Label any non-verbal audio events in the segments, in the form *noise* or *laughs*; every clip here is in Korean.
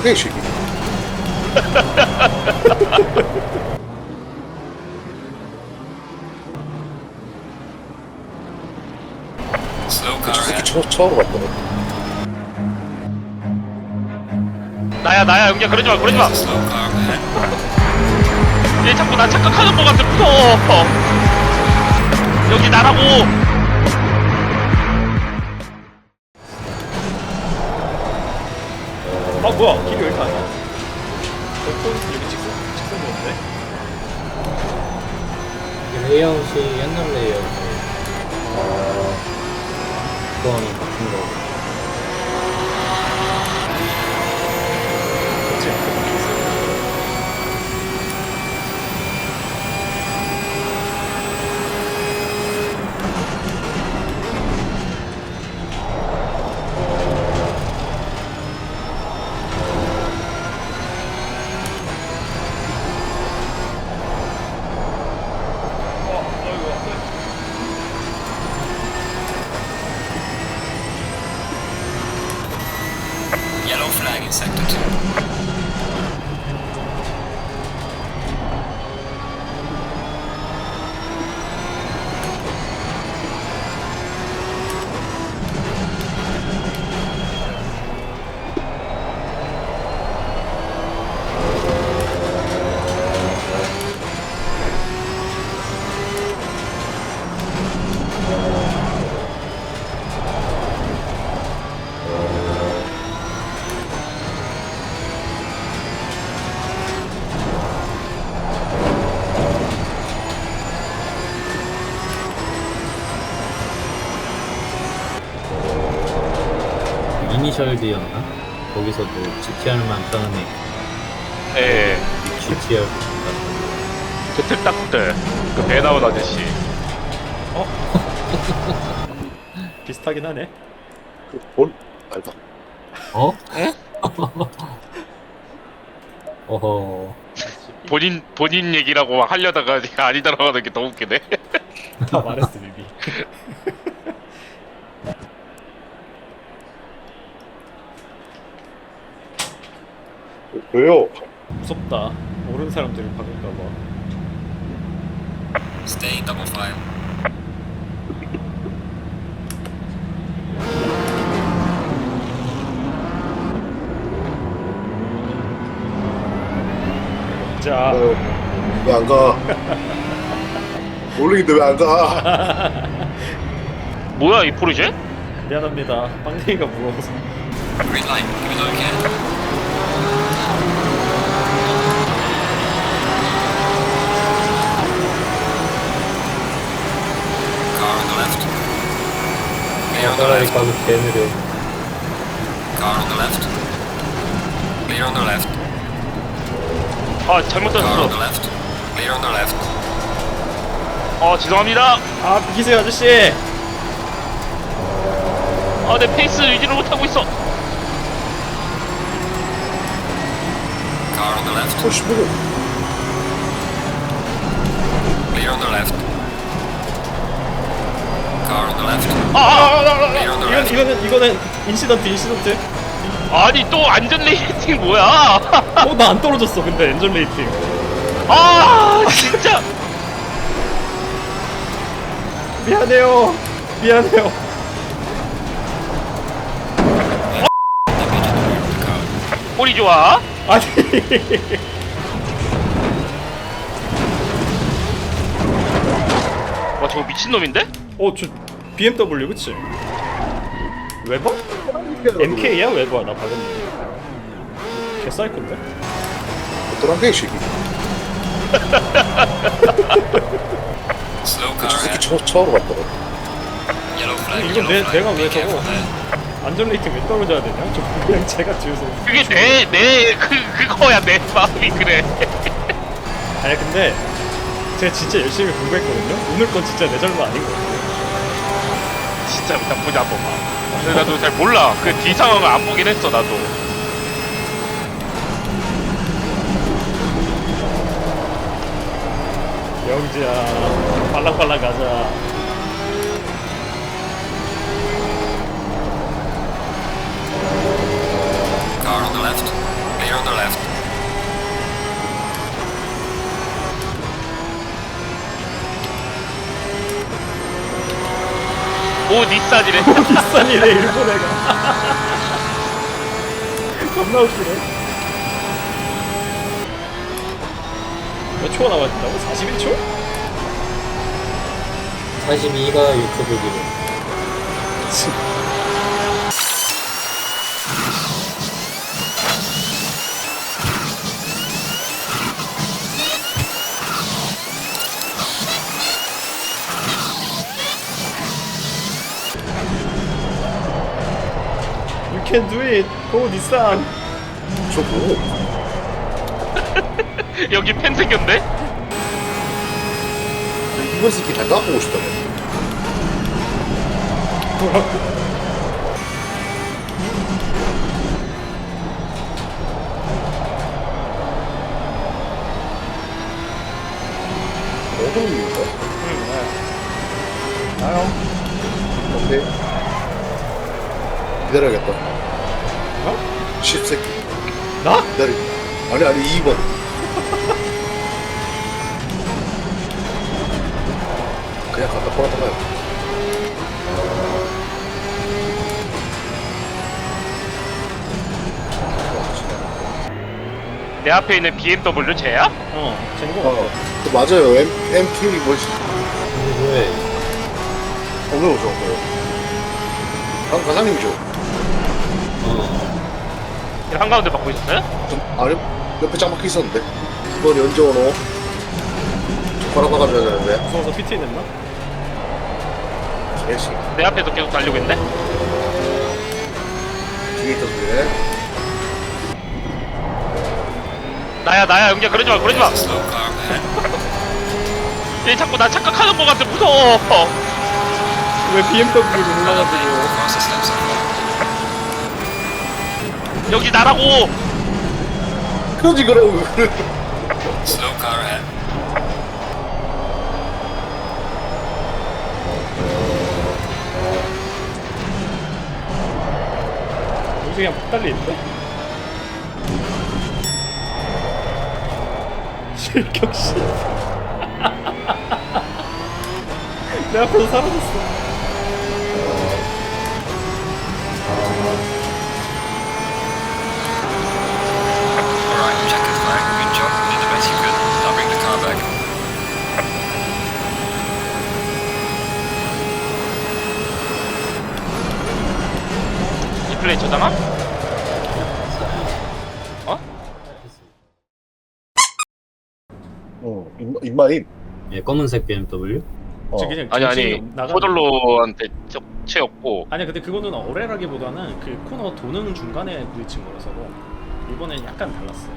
새끼. 처, 처음 봤거든 나야 나야 영기야 그러지 마 그러지 마. 얘 자꾸 나 착각하는 것 같아 무서워. 여기 나라고. 뭐야 길이 왜 이렇게 안 나? 어떤 여기 직선 직선이었네? 레이아웃이 옛날 레이아웃이 그거는 바뀐 거 이니셜 D였나? 거기서도 GTR만 떠는 예. GTR 그틀 딱들 그 배 나온 아저씨. *laughs* 비슷하긴 하네 그 볼 알바 어? *laughs* 어허 본인 본인 얘기라고 하려다가 아니다라고 하는 게 너무 웃기네. 다 말했어 이미 *laughs* 왜요? 무섭다 모르는 사람들이 박을까봐 Stay in double file. 자 왜 안 가? 모르겠는데 왜 안 가? *laughs* 뭐야 이 포르쉐? 미안합니다 빵댕이가 무거워서 Green light. Give it all you can. Car on the left. Clear on the 따라이 left. 가서 개 느려 Car on the left. Clear on the left. 아 잘못 Car on the 떴어. left. Clear on the left. 어 죄송합니다. 아 비키세요 아저씨 아 내 페이스 유지를 못하고 있어. Car on the left. 아, 아, 아, 아, 이건. 이거는 이거는 인시던트 인시던트 아. 아니 또 안전 레이팅 뭐야? 어 나 안 떨어졌어 근데 엔전 레이팅 아 진짜. 미안해요 미안해요. 꼬리 좋아. 아니 와 저거 미친 놈인데? 어저 BMW 그치? 웨버? MK야 웨버야 나 박았는데 개사이콘데? 어떠란데 이 새끼 Slow 저 car 새끼. 처, 처음 봤거든 Yellow flag. 이건 Yellow 내- flag. 내가 왜 Be 저거-. 안전 레이팅 왜 떨어져야 되냐? 저 그냥 제가 뒤에서 그게 내 내 그 그거야 내 마음이 그래. 아니 근데 제가 진짜 열심히 공부했거든요? 오늘 건 진짜 내 잘못 아닌 것 같아요 진짜 일단 보자 한번 봐. 근데 나도 잘 몰라. 그 뒤 상황을 안 보긴 했어 나도. 영지야 빨랑빨랑 가자 Car on the left. on the left. 오 닛산이래 비싼이래 일본 애가 겁나 웃기네 몇 초가 남았다고? 41초? 42가 유튜브 기록. *laughs* can do it! 고 닛산! 저거 *laughs* 여기 팬 생겼네 이번 새끼 다 까보고 싶다네 뭐라고? 이유가? 나요 오케이 기다려야겠다 어? 씹새끼 나? 기다리 아니 아니 2번 그냥 갖다 버렸다 가요 내 앞에 있는 BMW 쟤야? 어 쟤는 거 어, 그 맞아요 M, MK 뭐지 근데 왜? 어, 왜 오죠 그요 강 과장님이죠 어. 한가운데 받고 있었어요? 좀 아니 옆에 짱 박혀 있었는데 이번 연재 오노 바로 박아줘야 되는데 무서워서 PT 냈나? 개씨 내 앞에서 계속 달리고 있네? 뒤에 있던 소리네 나야 나야 영기야 그러지 마 그러지 마. *laughs* 얘 자꾸 나 착각하는 거 같아 무서워 왜 BMW를 *laughs* 올라가지고 Across the steps of the 여기 나라고 그러지 그래 Slow car ahead. 여기 그냥 막 달리는데? 실격씨 내 앞에서 사라졌어 검은색 BMW. 어. 저 그냥 아니 정신이 아니 나가는 호돌로한테 채였고 아니 근데 그거는 어레라기보다는 그 코너 도는 중간에 부딪힌 거라서 이번엔 약간 달랐어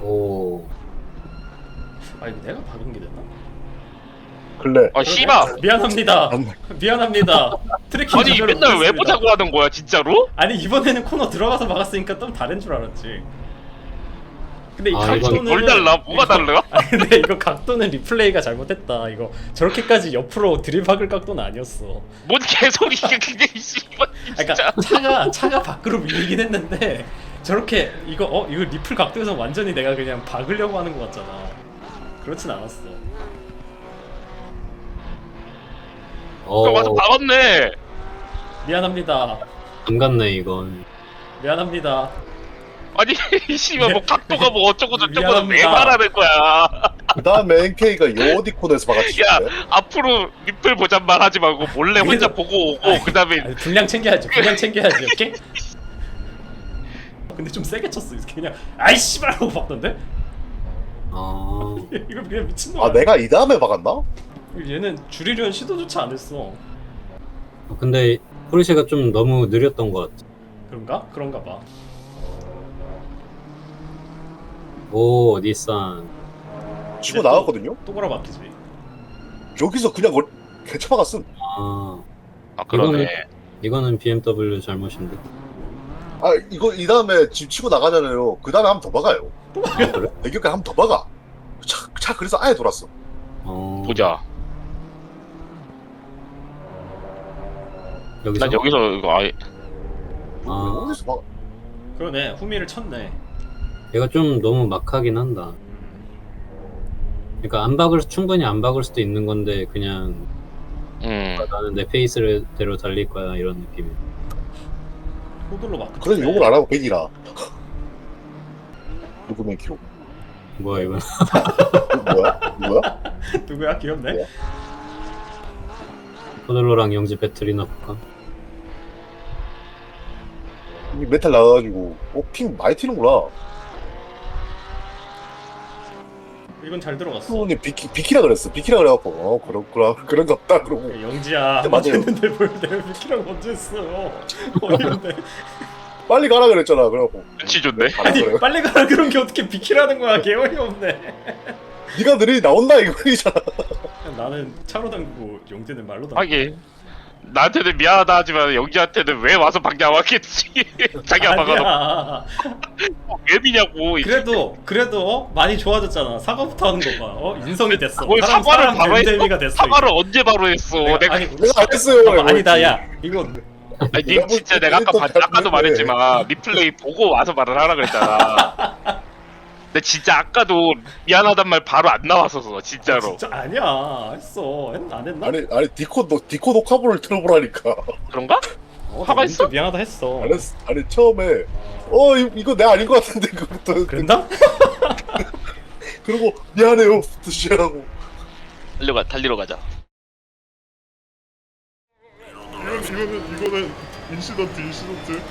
오. 아 이거 내가 박은 게 됐나? 근래 아 씨발 미안합니다 안- 미안합니다 트래킹 아니 맨날 왜 못했습니다. 보자고 하는 거야 진짜로? 아니 이번에는 코너 들어가서 막았으니까 좀 다른 줄 알았지 근데 이 아, 각도는 뭘 달라? 뭐가 달라? *laughs* 아니 근데 이거 각도는 리플레이가 잘못했다 이거 저렇게까지 옆으로 들이박을 각도는 아니었어 뭔 개소리야 그게 씨발 아니, 진짜 그러니까 차가 차가 밖으로 밀리긴 했는데 저렇게 이거 어 이거 리플 각도에서 완전히 내가 그냥 박으려고 하는 것 같잖아 그렇진 않았어 어. 그거 와서 박았네 미안합니다 안 갔네 이건. 미안합니다 아니 이 *laughs* 씨발 뭐 각도가 뭐 어쩌고 저쩌고 왜 미안합니다. 말하는 거야 *laughs* 그 다음에 NK가 요 어디 코너에서 야 박았지 앞으로 리플 보잔 말 하지 말고 몰래 혼자 보고 오고 그 다음에 아니, 분량 챙겨야지 분량 *laughs* 챙겨야지 오케이? 근데 좀 세게 쳤어 그냥 아이 씨발 하고 박던데? 아. 이거 그냥 미친놈 아 내가 이 다음에 박았나? 얘는 줄이려는 시도조차 안 했어 근데 포르쉐가 좀 너무 느렸던 것 같아. 그런가? 그런가 봐 오, 닛산. 치고 나갔거든요 또 걸어 막히지 여기서 그냥 걸 개쳐 박았음 아. 아 그러네 이거는 BMW 잘못인데. 아 이거 이 다음에 집 치고 나가잖아요 그 다음에 한 번 더 박아요 아, 그래? 애교까지 한 번 더 박아 차, 차 그래서 아예 돌았어 어. 보자 여기서 난 여기서 이거 아예 아 어디서 막 그러네 후미를 쳤네 얘가 좀 너무 막하긴 한다. 그러니까 안 박을 충분히 안 박을 수도 있는 건데 그냥 음 나는 내 페이스대로 달릴 거야 이런 느낌. 호들로 막 그래서 욕을 안 하고 백이라 누구면 기록 뭐야 이건? 이거 뭐야? 뭐야? *laughs* 누구야 귀엽네 뭐야? 포들로랑 영지 배틀이나 볼까? 이 메탈 나와가지고 어핑 많이 튀는구나. 이건 잘 들어갔어. 수호님 비키, 비키라 그랬어. 비키라 그래갖고 어 그렇구나 그런 거 없다 그러고. 영지야. 맞아요. 했는데 뭘 내가 미키라고 언제 했어. *laughs* 어이없네. 빨리 가라 그랬잖아 그래갖고. 눈치 좋네. 가라 아니 그래 빨리 가라 그런 게 어떻게 비키라는 거야. 개어이 없네. 네가 느리 나온다 이거이잖아. 나는 차로 당기고 영지는 말로 당기고. 하긴 나한테는 미안하다 하지만 영지한테는 왜 와서 방향 왔겠지 자기가 박아놓고 아니야 왜 미냐고 이 그래도 그래도 어? 많이 좋아졌잖아 사과부터 하는 거 봐 어? 인성이 됐어 뭘 사람, 사과를 사람 바로 했어? 됐어 사과를 언제 바로 했어 이제. 내가 아니 내가 안 했어요 잠깐만, 아니다. 야 이거 아니 님 진짜 내가 아까 봐- 아까도 말했지만 리플레이 보고 와서 말을 하라 그랬잖아 *laughs* 근데 진짜 아까도 미안하단 말 바로 안 나왔었어 진짜로. 진짜 아니야. 했어. 했나 안 했나? 아니 아니 디코 노, 디코 녹화본을 틀어보라니까. 그런가? 어, 화가 있어? 미안하다 했어. 안 했, 아니 처음에 어 이, 이거 내가 아닌 것 같은데 그부터 그랬나? *laughs* 그리고 미안해요부터 시작하고. 달려가 달리러 가자. 이거는 이거는 인시던트 인시던트